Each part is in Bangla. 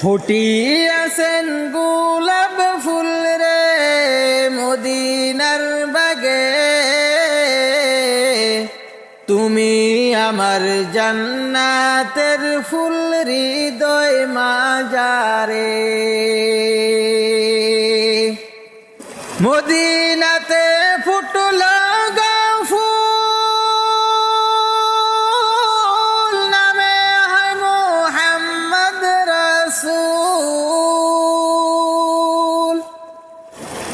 ফুটিয়াছেন গোলাপ ফুল রে মদিনার বাগে। তুমি আমার জান্নাতের ফুল হৃদয় মাজারে। মদিনাতে ফুটল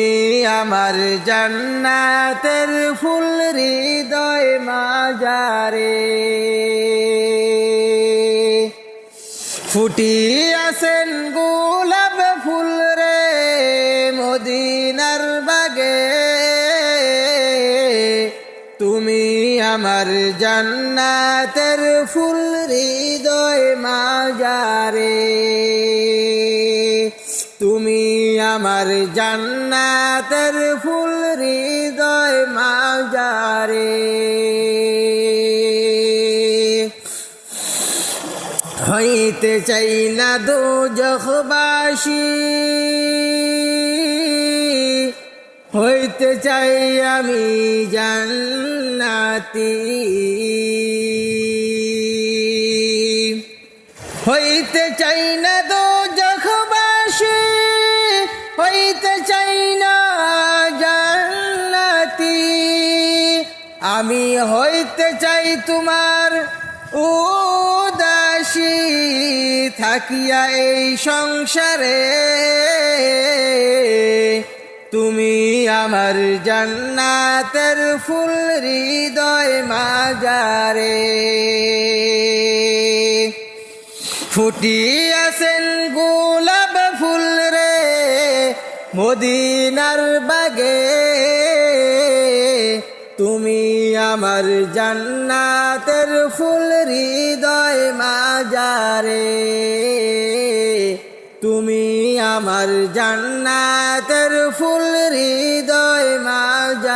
তুমি আমার জান্নাতের ফুল হৃদয় মাজারে। ফুটি আছেন গোলাপ ফুল রে মদিনার বাগে। তুমি আমার জান্নাতের ফুল হৃদয় মাজারে। আমার জান্নাতের ফুল হৃদয় মাজারে। হইতে চাই না দো জখবাসী হইতে চাই আমি জান্নাতি। হইতে চাই না দো জখবাসী আমি হইতে চাই তোমার উদাসী, থাকিয়া এই সংসারে। তুমি আমার জান্নাতের ফুল হৃদয় মাজারে। ফুটিয়াছেন গোলাপ ফুল রে, মদিনার বাগে। তুমি আমার জান্নাতের ফুল হৃদয় মাজারে। তুমি আমার জান্নাতের ফুল হৃদয় মাজারে।